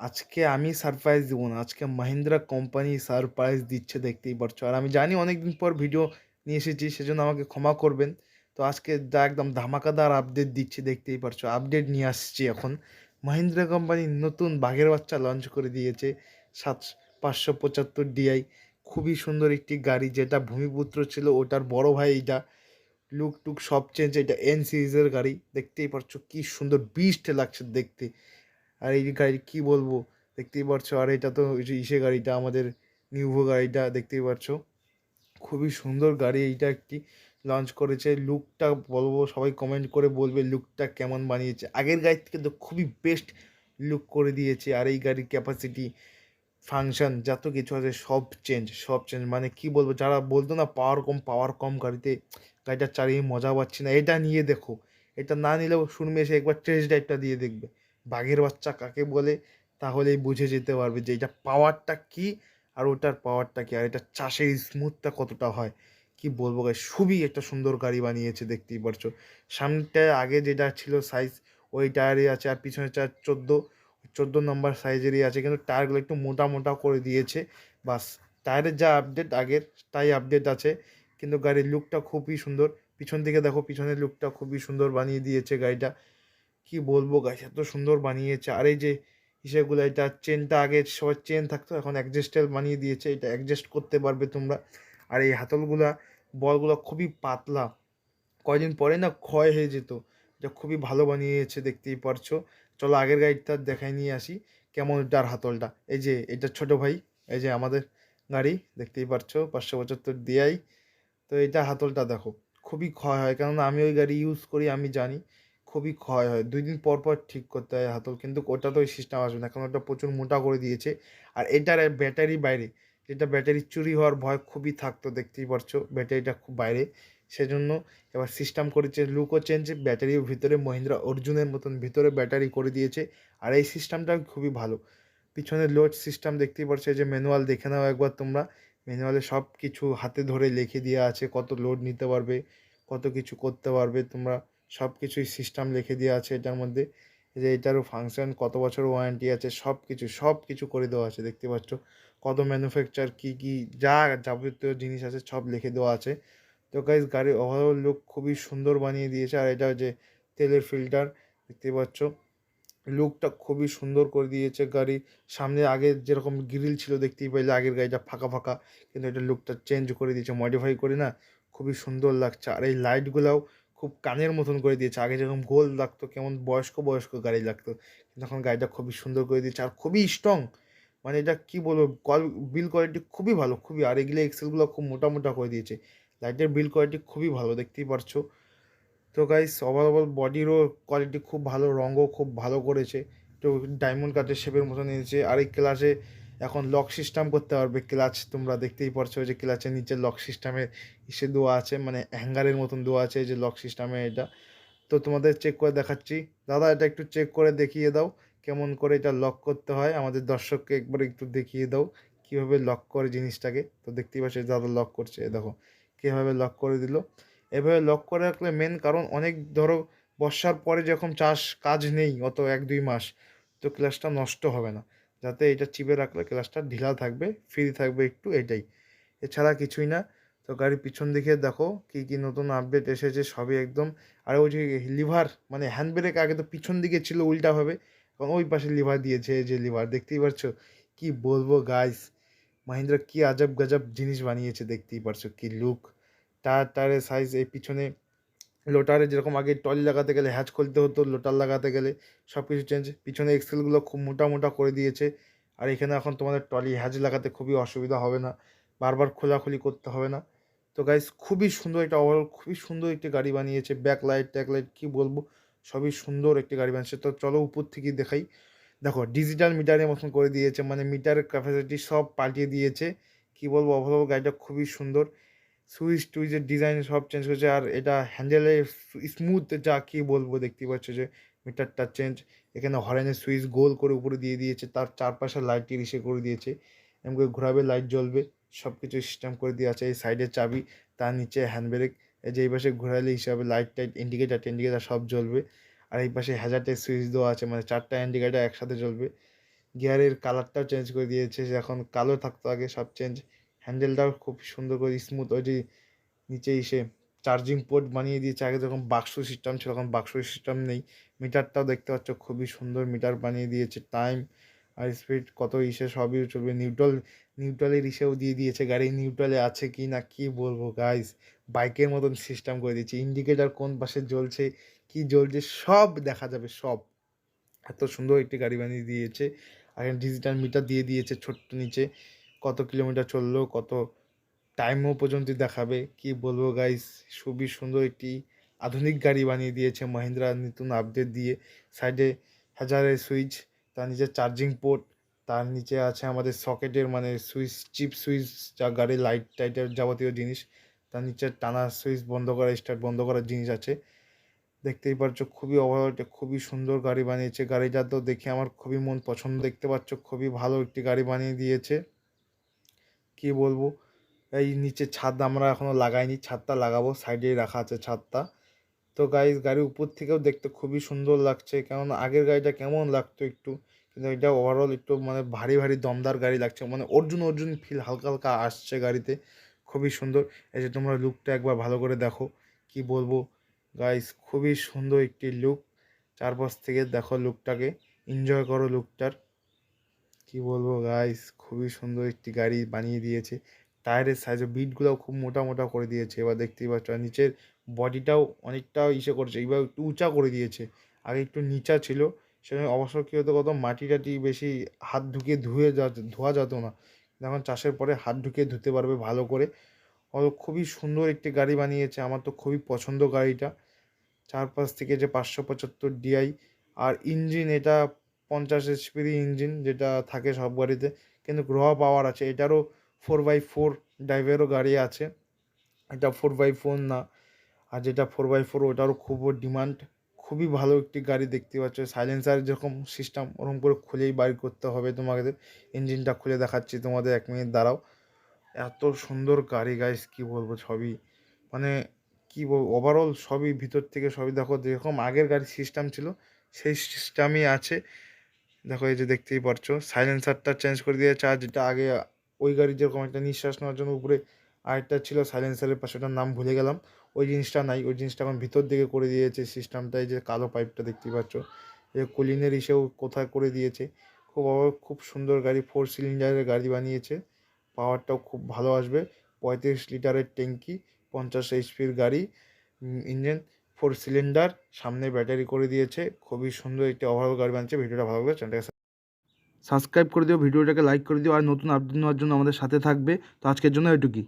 আজকে আমি সারপ্রাইজ দেবো না। আজকে মাহিন্দ্রা কোম্পানি সারপ্রাইজ দিচ্ছে দেখতেই পারছ। আর আমি জানি অনেক দিন পর ভিডিও নিয়ে এসেছি, সেজন্য আমাকে ক্ষমা করবেন। তো আজকে যা একদম ধামাকাদার আপডেট দিচ্ছি দেখতেই পারছ। আপডেট নিয়ে আসছি এখন। মাহিন্দ্রা কোম্পানি নতুন বাঘের বাচ্চা লঞ্চ করে দিয়েছে, সাত, পাঁচশো পঁচাত্তর ডিআই খুবই সুন্দর একটি গাড়ি, যেটা ভূমিপুত্র ছিল, ওটার বড় ভাই এইটা। লুক টুক সব চেঞ্জ এটা এন সিরিজের গাড়ি। দেখতেই পারছ কি সুন্দর বিস্ট লাগছে দেখতে। আর এই গাড়ি, কী বলব? দেখতেই পারছ। আর এটা তো ইসে গাড়িটা, আমাদের নিউভো গাড়িটা দেখতেই পারছ। খুবই সুন্দর গাড়ি এইটা একটি। লঞ্চ করেছে। লুকটা বলব, সবাই কমেন্ট করে বলবে লুকটা কেমন বানিয়েছে। আগের গাড়ি থেকে তো খুবই বেস্ট লুক করে দিয়েছে। আর এই গাড়ির ক্যাপাসিটি ফাংশন যত কিছু আছে, সব চেঞ্জ সব চেঞ্জ মানে কি বলব, যারা বলতো না পাওয়ার কম পাওয়ার কম গাড়িতে, গাড়িটা চালিয়ে মজা পাচ্ছি না। এটা নিয়ে দেখো। এটা না নিলেও শুনবে এসে একবার টেস্ট ড্রাইভটা দিয়ে দেখবে। বাঘের বাচ্চা কাকে বলে, তাহলেই বুঝে যেতে পারবে যে এটা পাওয়ারটা কি আর ওটার পাওয়ারটা কি, আর এটা চাষের স্মুথটা কতটা হয়। কি বলব গাই খুবই একটা সুন্দর গাড়ি বানিয়েছে, দেখতেই পারছ। সামনেটায় আগে যেটা ছিল সাইজ ওই টায়ারই আছে আর পিছনে টায়ার চোদ্দ চোদ্দ নম্বর সাইজেরই আছে, কিন্তু টায়ারগুলো একটু মোটা মোটা করে দিয়েছে। বাস টায়ারের যা আপডেট আগের, তাই আপডেট আছে, কিন্তু গাড়ির লুকটা খুবই সুন্দর। পিছন দিকে দেখো, পিছনের লুকটা খুবই সুন্দর বানিয়ে দিয়েছে গাড়িটা। কি বলব গাছ এত সুন্দর বানিয়েছে। আর এই যে হিসেবগুলো এটা চেনটা আগে সবার চেন থাকতো, এখন অ্যাডজাস্টেল বানিয়ে দিয়েছে। এটা অ্যাডজাস্ট করতে পারবে তোমরা। আর এই হাতলগুলা, বলগুলো খুবই পাতলা। কয়দিন পরে না ক্ষয় হয়ে যেত। এটা খুবই ভালো বানিয়েছে, দেখতেই পারছ। চলো আগের গাড়িটা দেখাই নিয়ে আসি, কেমন এটার হাতলটা। এই যে, এটা ছোট ভাই, এই যে আমাদের গাড়ি, দেখতেই পারছ, পাঁচশো পঁচাত্তর দিয়াই তো এটা হাতলটা দেখো, খুবই ক্ষয় হয়। কেননা আমি ওই গাড়ি ইউজ করি, আমি জানি। খুবই ক্ষয় হয়। দুই দিন পর পর ঠিক করতে হয় হাতল। কিন্তু ওটা তো ওই সিস্টেম আসবে না। কারণ ওটা প্রচুর মোটা করে দিয়েছে। আর এটার ব্যাটারি বাইরে। যেটা ব্যাটারি চুরি হওয়ার ভয় খুবই থাকতো, দেখতেই পারছ। ব্যাটারিটা খুব বাইরে। সেজন্য এবার সিস্টেম করেছে লুকও চেঞ্জ ব্যাটারির ভিতরে। মহিন্দ্রা অর্জুনের মতন ভিতরে ব্যাটারি করে দিয়েছে। আর এই সিস্টেমটা খুবই ভালো। পিছনে লোড সিস্টেম দেখতেই পারছ। যে ম্যানুয়াল দেখে নাও একবার তোমরা। ম্যানুয়ালে সব কিছু হাতে ধরে লিখে দেওয়া আছে। কত লোড নিতে পারবে, কত কিছু করতে পারবে তোমরা। সব কিছুই সিস্টেম লিখে দেওয়া আছে এটার মধ্যে। যে এটারও ফাংশন কত বছর ওয়ারেন্টি আছে সব কিছু সব কিছু করে দেওয়া আছে, দেখতে পাচ্ছ। কত ম্যানুফ্যাকচার কী কী, যা যাবতীয় জিনিস আছে, সব লিখে দেওয়া আছে। তো গাইজ গাড়ির ওভারঅল লুক খুবই সুন্দর বানিয়ে দিয়েছে। আর এটা যে তেলের ফিল্টার দেখতে পাচ্ছ। লুকটা খুবই সুন্দর করে দিয়েছে গাড়ি। সামনে আগে যেরকম গ্রিল ছিল, দেখতেই পাইলে আগের গাড়িটা ফাঁকা ফাঁকা। কিন্তু এটা লুকটা চেঞ্জ করে দিয়েছে মডিফাই করে না। খুবই সুন্দর লাগছে। আর এই লাইটগুলোও খুব কানের মতন করে দিয়েছে। আগে যেরকম গোল লাগতো, কেমন বয়স্ক বয়স্ক গাড়ি লাগতো, কিন্তু এখন গাড়িটা খুবই সুন্দর করে দিয়েছে আর খুবই স্ট্রং মানে এটা কী বলব কল বিল কোয়ালিটি খুবই ভালো, খুবই। আর এগুলো এক্সেলগুলো খুব মোটা মোটা করে দিয়েছে। লাইটের বিল কোয়ালিটি খুবই ভালো, দেখতেই পারছ। তো গাইস ওভারঅল বডিরও কোয়ালিটি খুব ভালো, রঙও খুব ভালো করেছে। তো ডায়মন্ড কাটের শেপের মতন এনেছে। আর এই ক্লাসে এখন লক সিস্টেম করতে পারবে। ক্লাচ তোমরা দেখতেই পারছ যে ক্লাচের নিচে লক সিস্টেমের ইসে দেওয়া আছে মানে হ্যাঙ্গারের মতন দেওয়া আছে যে লক সিস্টেমে এটা। তো তোমাদের চেক করে দেখাচ্ছি। দাদা, এটা একটু চেক করে দেখিয়ে দাও কেমন করে এটা লক করতে হয়। আমাদের দর্শককে একবার একটু দেখিয়ে দাও কীভাবে লক করে জিনিসটাকে। তো দেখতেই পাচ্ছি দাদা লক করছে দেখো কীভাবে লক করে দিল। এভাবে লক করে রাখলে মেন কারণ অনেক ধরো বর্ষার পরে যখন চাষ কাজ নেই অত এক দুই মাস, তো ক্লাসটা নষ্ট হবে না। যাতে এটা চিপে রাখলে ক্লাসটা ঢিলা থাকবে, ফ্রি থাকবে একটু এটাই। এছাড়া কিছুই না। তো গাড়ির পিছন দিকে দেখো কী কী নতুন আপডেট এসেছে, সবই একদম। আর ওই যে লিভার মানে হ্যান্ড ব্রেক আগে তো পিছন দিকে ছিল উল্টাভাবে এখন ওই পাশে লিভার দিয়েছে যে লিভার দেখতেই পারছ কি বলব গাইস মাহিন্দ্রা কি আজব গজব জিনিস বানিয়েছে, দেখতেই পারছ? কি লুক টায়ার টায়ারের সাইজ এই পিছনে লোটারে যেরকম আগে টলি লাগাতে গেলে হ্যাচ খুলতে হতো লোটার লাগাতে গেলে সব কিছু চেঞ্জ পিছনে এক্সেলগুলো খুব মোটা মোটা করে দিয়েছে। আর এখানে এখন তোমাদের টলি হ্যাচ লাগাতে খুবই অসুবিধা হবে না। বারবার খোলাখুলি করতে হবে না। তো গাইজ খুবই সুন্দর এটা ওভারঅল খুবই সুন্দর একটি গাড়ি বানিয়েছে। ব্যাক লাইট ট্যাক লাইট কী বলব? সবই সুন্দর একটি গাড়ি বানিয়েছে। তো চলো উপর থেকে দেখাই। দেখো ডিজিটাল মিটারের মতন করে দিয়েছে। মানে মিটারের ক্যাপাসিটি সব পাল্টিয়ে দিয়েছে। কী বলব? ওভারঅল গাড়িটা খুবই সুন্দর। সুইচ টুইচের ডিজাইন সব চেঞ্জ করেছে আর এটা হ্যান্ডেলে স্মুথ যা কী বলব দেখতে পাচ্ছ যে মিটারটা চেঞ্জ এখানে হরেনের সুইচ গোল করে উপরে দিয়ে দিয়েছে, তার চারপাশে লাইটের ইসে করে দিয়েছে এমন করে ঘোরাবে লাইট জ্বলবে সব কিছু সিস্টেম করে দিয়ে আছে, এই সাইডে চাবি, তার নিচে হ্যান্ড ব্রেক এই যে এই পাশে ঘোরালে হিসাবে লাইট টাইট ইন্ডিকেটার ইন্ডিকেটার সব জ্বলবে, আর এই পাশে হ্যাজারটের সুইচ দেওয়া আছে মানে চারটা ইন্ডিকেটার একসাথে জ্বলবে গিয়ারের কালারটাও চেঞ্জ করে দিয়েছে, এখন কালো থাকতো আগে, সব চেঞ্জ হ্যান্ডেলটাও খুব সুন্দর করে স্মুথ ওই যে নিচে এসে চার্জিং পোর্ট বানিয়ে দিয়েছে। আগে যখন বাক্স সিস্টেম ছিল, এখন বাক্স সিস্টেম নেই। মিটারটাও দেখতে পাচ্ছ খুবই সুন্দর মিটার বানিয়ে দিয়েছে। টাইম আর স্পিড কত ইসে সবই চলবে। নিউট্রাল নিউট্রালের ইসেও দিয়ে দিয়েছে। গাড়ি নিউট্রালে আছে কি না, কি বলব গাইস বাইকের মতন সিস্টেম করে দিয়েছে। ইন্ডিকেটার কোন পাশে জ্বলছে, কি জ্বলছে, সব দেখা যাবে, সব। এত সুন্দর একটি গাড়ি বানিয়ে দিয়েছে। আর ডিজিটাল মিটার দিয়ে দিয়েছে ছোট্ট নিচে। কত কিলোমিটার চলল, কত টাইমও পর্যন্ত দেখাবে, কি বলব গাইস খুবই সুন্দর একটি আধুনিক গাড়ি বানিয়ে দিয়েছে মহিন্দ্রা নতুন আপডেট দিয়ে। সাইডে হাজারের সুইচ তার নিচে চার্জিং পোর্ট তার নিচে আছে আমাদের সকেটের মানে সুইচ চিপ সুইচ, যা গাড়ির লাইট টাইটের যাবতীয় জিনিস। তার নিচে টানা সুইচ বন্ধ করা স্টার্ট বন্ধ করার জিনিস আছে। দেখতেই পাচ্ছ খুবই ওভারঅলটা খুবই সুন্দর গাড়ি বানিয়েছে। গাড়িটা তো দেখে আমার খুবই মন পছন্দ, দেখতে পাচ্ছ খুবই ভালো একটি গাড়ি বানিয়ে দিয়েছে। কি বলব? এই নিচে ছাদ আমরা এখনও লাগাইনি, ছাদটা লাগাবো, সাইডেই রাখা আছে ছাদটা। তো গাইজ গাড়ির উপর থেকেও দেখতে খুবই সুন্দর লাগছে, কেননা আগের গাড়িটা কেমন লাগতো একটু, কিন্তু এটা ওভারঅল একটু মানে ভারী ভারী দমদার গাড়ি লাগছে মানে অর্জুন অর্জুন ফিল হালকা হালকা আসছে গাড়িতে, খুবই সুন্দর। এই যে তোমরা লুকটা একবার ভালো করে দেখো, কি বলব? গাইস খুবই সুন্দর একটি লুক চারপাশ থেকে দেখো লুকটাকে এনজয় করো লুকটার কি বলব গাইস খুবই সুন্দর একটি গাড়ি বানিয়ে দিয়েছে। টায়ারের সাইজে বিটগুলোও খুব মোটা মোটা করে দিয়েছে। এবার দেখতেই পাচ্ছ, আর নিচের বডিটাও অনেকটা ইসে করেছে। এবার একটু উঁচা করে দিয়েছে। আগে একটু নিচা ছিল। সেখানে অবশ্য কী হতো কত মাটি টাটি বেশি হাত ঢুকিয়ে ধুয়ে যা ধোয়া যেত না। এখন চাষের পরে হাত ঢুকিয়ে ধুতে পারবে ভালো করে। ও খুবই সুন্দর একটি গাড়ি বানিয়েছে। আমার তো খুবই পছন্দ গাড়িটা। চারপাশ থেকে যে পাঁচশো পঁচাত্তর ডিআই আর ইঞ্জিন এটা পঞ্চাশ এইচপির ইঞ্জিন যেটা থাকে সব গাড়িতে। কিন্তু র পাওয়ার আছে, এটারও ফোর বাই ফোর ড্রাইভেরও গাড়ি আছে। এটা ফোর বাই ফোর না, আর যেটা ফোর বাই ফোর ওটারও খুব ডিমান্ড খুবই ভালো একটি গাড়ি দেখতে পাচ্ছ। সাইলেন্সার যেরকম সিস্টেম ওরকম করে খুলেই বাইর করতে হবে তোমাদের। ইঞ্জিনটা খুলে দেখাচ্ছি তোমাদের এক মিনিট দাঁড়াও। এত সুন্দর গাড়ি গাইস কি বলব সবই। মানে কি বলব ওভারঅল সবই ভিতর থেকে সবই দেখো, যেরকম আগের গাড়ির সিস্টেম ছিল, সেই সিস্টেমই আছে। দেখো এই যে দেখতেই পারছ সাইলেন্সারটা চেঞ্জ করে দিয়েছে, আর যেটা আগে ওই গাড়ি যেরকম একটা নিঃশ্বাস নেওয়ার জন্য উপরে আরেকটা ছিল সাইলেন্সারের পাশে, ওটার নাম ভুলে গেলাম। ওই জিনিসটা নাই, ওই জিনিসটা এখন ভিতর দিকে করে দিয়েছে সিস্টেমটা এই যে কালো পাইপটা দেখতেই পাচ্ছ। এই কুলিনের ইসেও কোথায় করে দিয়েছে। খুব খুব সুন্দর গাড়ি ফোর সিলিন্ডারের গাড়ি বানিয়েছে। পাওয়ারটাও খুব ভালো আসবে। পঁয়ত্রিশ লিটারের ট্যাঙ্কি পঞ্চাশ এইচপির গাড়ি ইঞ্জিন ফোর সিলিন্ডার সামনে ব্যাটারি করে দিয়েছে। খুবই সুন্দর একটি ওভারঅল গাড়ি বানিয়েছে। ভিডিওটা ভালো লাগবে চ্যানেলটাকে সাবস্ক্রাইব করে দিও, ভিডিওটাকে লাইক করে দিও, আর নতুন আপডেট নেওয়ার জন্য আমাদের সাথে থাকবে। তো আজকের জন্য এটুকুই।